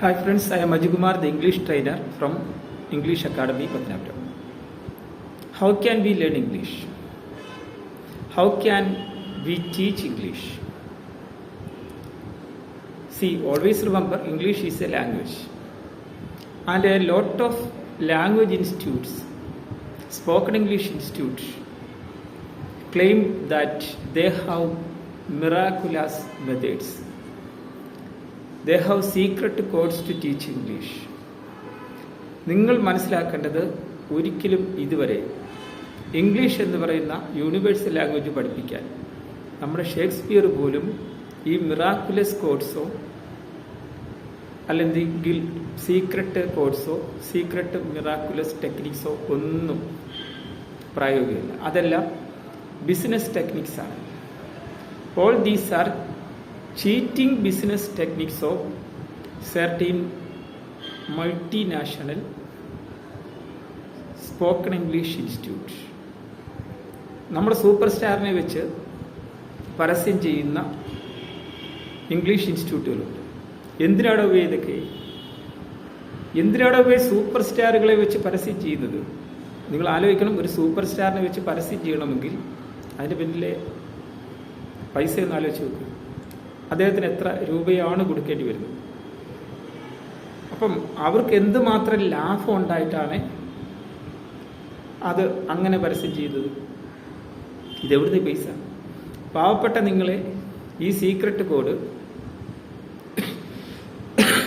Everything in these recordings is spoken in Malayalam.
Hi friends, I am Ajigumar, the English trainer from English Academy, Patnapuram. How can we learn English? How can we teach English? See, always remember, English is a language. And a lot of language institutes, spoken English institutes, claim that they have miraculous methods they have secret codes to teach English നിങ്ങൾ മനസ്സിലാക്കേണ്ടത് ഒരിക്കലും ഇതുവരെ ഇംഗ്ലീഷ് എന്ന് പറയുന്ന യൂണിവേഴ്സൽ ലാംഗ്വേജ് പഠിപ്പിക്കാൻ നമ്മുടെ ഷേക്സ്പിയർ പോലും ഈ മിറാക്കുലസ് കോഡ്സോ അല്ലെങ്കിൽ സീക്രട്ട് കോഡ്സോ സീക്രട്ട് മിറാക്കുലസ് ടെക്നിക്സോ ഒന്നും പ്രായോഗികമല്ല അതെല്ലാം business ടെക്നിക്സാണ് all these are cheating business techniques of certain multinational spoken English institute. നമ്മുടെ സൂപ്പർ സ്റ്റാറിനെ വെച്ച് പരസ്യം ചെയ്യുന്ന ഇംഗ്ലീഷ് ഇൻസ്റ്റിറ്റ്യൂട്ടുകളുണ്ട്. എന്തിനാടോ ഇതൊക്കെ? എന്തിനാടോ സൂപ്പർ സ്റ്റാറുകളെ വെച്ച് പരസ്യം ചെയ്യുന്നത്? നിങ്ങൾ ആലോചിക്കണം ഒരു സൂപ്പർ സ്റ്റാറിനെ വെച്ച് പരസ്യം ചെയ്യണമെങ്കിൽ അതിന്റെ പിന്നിലെ പൈസ ഒന്ന് ആലോചിച്ച് നോക്കുക അദ്ദേഹത്തിന് എത്ര രൂപയാണ് കൊടുക്കേണ്ടി വരുന്നത്? അപ്പം അവർക്ക് എന്തുമാത്രം ലാഭം ഉണ്ടായിട്ടാണ് അത് അങ്ങനെ പരസ്യം ചെയ്തത്? ഇതെവിടുത്തെ പൈസ? പാവപ്പെട്ട നിങ്ങളെ ഈ സീക്രട്ട് കോഡ്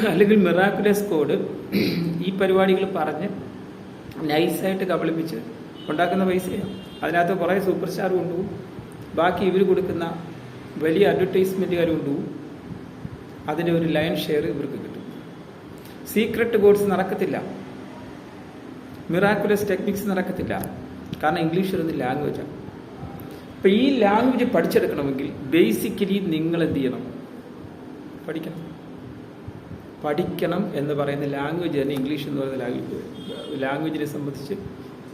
അല്ലെങ്കിൽ മിറാക്കുലസ് കോഡ് ഈ പരിപാടികൾ പറഞ്ഞ് നൈസായിട്ട് കബളിപ്പിച്ച് ഉണ്ടാക്കുന്ന പൈസയാണ് അതിനകത്ത് കുറേ സൂപ്പർ സ്റ്റാർ കൊണ്ടുപോകും. ബാക്കി ഇവർ കൊടുക്കുന്ന വലിയ അഡ്വർടൈസ്മെന്റുകാർ കൊണ്ടുപോകും അതിന്റെ ഒരു ലൈൻ ഷെയർ ഇവർക്ക് കിട്ടും. സീക്രട്ട് കോഡ്സ് നടക്കത്തില്ല. മിറാക്കുലസ് ടെക്നിക്സ് നടക്കത്തില്ല. കാരണം ഇംഗ്ലീഷ് ഒരു ലാംഗ്വേജാണ് അപ്പം ഈ ലാംഗ്വേജ് പഠിച്ചെടുക്കണമെങ്കിൽ ബേസിക്കലി നിങ്ങൾ എന്ത് ചെയ്യണം? പഠിക്കണം. പഠിക്കണം എന്ന് പറയുന്ന ലാംഗ്വേജ് തന്നെ ഇംഗ്ലീഷ് എന്ന് പറയുന്ന ലാംഗ്വേജ് ലാംഗ്വേജിനെ സംബന്ധിച്ച്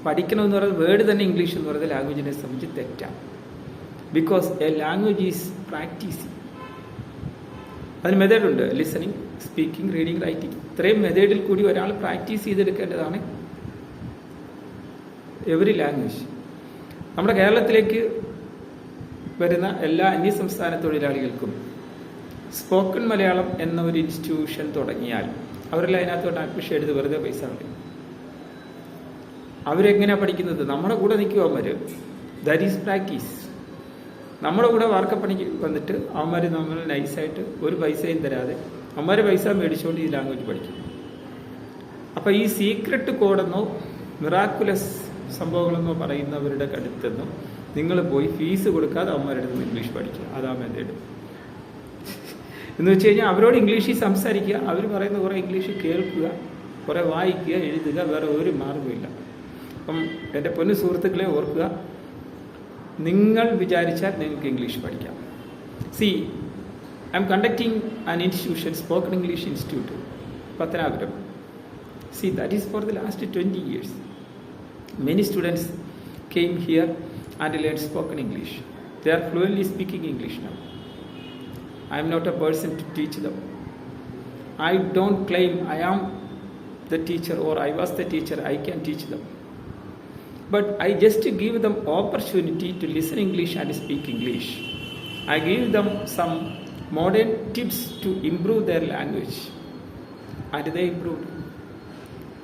പഠിക്കണം എന്ന് പറയുന്ന വേർഡ് തന്നെ ഇംഗ്ലീഷ് എന്ന് പറയുന്ന ലാംഗ്വേജിനെ സംബന്ധിച്ച് തെറ്റാണ് because a language is practising അതിന് മെത്തേഡുണ്ട് ലിസണിങ് സ്പീക്കിംഗ് റീഡിങ് റൈറ്റിംഗ് ഇത്രയും മെത്തേഡിൽ കൂടി ഒരാൾ പ്രാക്ടീസ് ചെയ്തെടുക്കേണ്ടതാണ് എവറി ലാംഗ്വേജ് നമ്മുടെ കേരളത്തിലേക്ക് വരുന്ന എല്ലാ അന്യ സംസ്ഥാന തൊഴിലാളികൾക്കും സ്പോക്കൺ മലയാളം എന്ന ഒരു ഇൻസ്റ്റിറ്റ്യൂഷൻ തുടങ്ങിയാൽ അവരെല്ലാം അതിനകത്തോട്ട് അഡ്മിഷൻ എടുത്ത് വെറുതെ പൈസ കളയും. അവരെങ്ങനെയാണ് പഠിക്കുന്നത്? നമ്മുടെ കൂടെ നിൽക്കുക അവർ ദാറ്റ് ഈസ് പ്രാക്ടീസ് നമ്മുടെ കൂടെ വാർക്കപ്പണിക്ക് വന്നിട്ട് അവന്മാർ നമ്മൾ നൈസായിട്ട് ഒരു പൈസയും തരാതെ അവന്മാർ പൈസ മേടിച്ചുകൊണ്ട് ഈ ലാംഗ്വേജ് പഠിക്കും. അപ്പോൾ ഈ സീക്രട്ട് കോഡെന്നോ മിറാക്കുലസ് സംഭവങ്ങളെന്നോ പറയുന്നവരുടെ അടുത്തെന്നോ നിങ്ങൾ പോയി ഫീസ് കൊടുക്കാതെ അവന്മാരുടെ നിന്ന് ഇംഗ്ലീഷ് പഠിക്കുക. അതാ മെത്തേഡ് എന്ന് വെച്ച് കഴിഞ്ഞാൽ അവരോട് ഇംഗ്ലീഷിൽ സംസാരിക്കുക. അവർ പറയുന്ന കുറേ ഇംഗ്ലീഷ് കേൾക്കുക കുറേ വായിക്കുക എഴുതുക വേറെ ഒരു മാർഗമില്ല അപ്പം എന്റെ പൊന്നു സുഹൃത്തുക്കളെ ഓർക്കുക നിങ്ങൾ വിചാരിച്ചാൽ നിങ്ങൾക്ക് ഇംഗ്ലീഷ് പഠിക്കാം. C I M conducting an institution spoken English institute Pathanapuram. See that is for the last twenty years many students came here and learn spoken English they are fluently speaking English now I am not a person to teach them. I don't claim I am the teacher or I was the teacher, I can teach them. But I just give them opportunity to listen English and speak English. I give them some modern tips to improve their language. And they improved.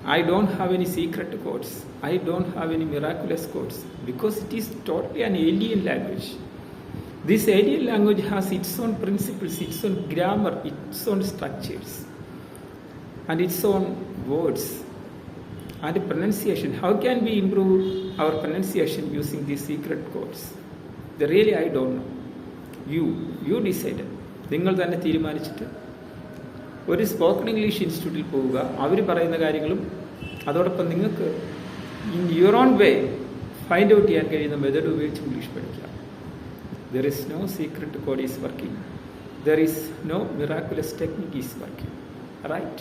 I don't have any secret codes. I don't have any miraculous codes because it is totally an alien language. This alien language has its own principles, its own grammar, its own structures, and its own words and pronunciation. How can we improve our pronunciation using these secret codes? The really I don't know. You, you decide നിങ്ങൾ തന്നെ തീരുമാനിച്ചിട്ട് ഒരു സ്പോക്കൺ ഇംഗ്ലീഷ് ഇൻസ്റ്റിറ്റ്യൂട്ടിൽ പോവുക അവർ പറയുന്ന കാര്യങ്ങളും അതോടൊപ്പം നിങ്ങൾക്ക് in your own way find out ചെയ്യാൻ കഴിയുന്ന മെതഡ് ഉപയോഗിച്ച് ഇംഗ്ലീഷ് പഠിക്കുക there is no secret code is working there is no miraculous technique is working Right?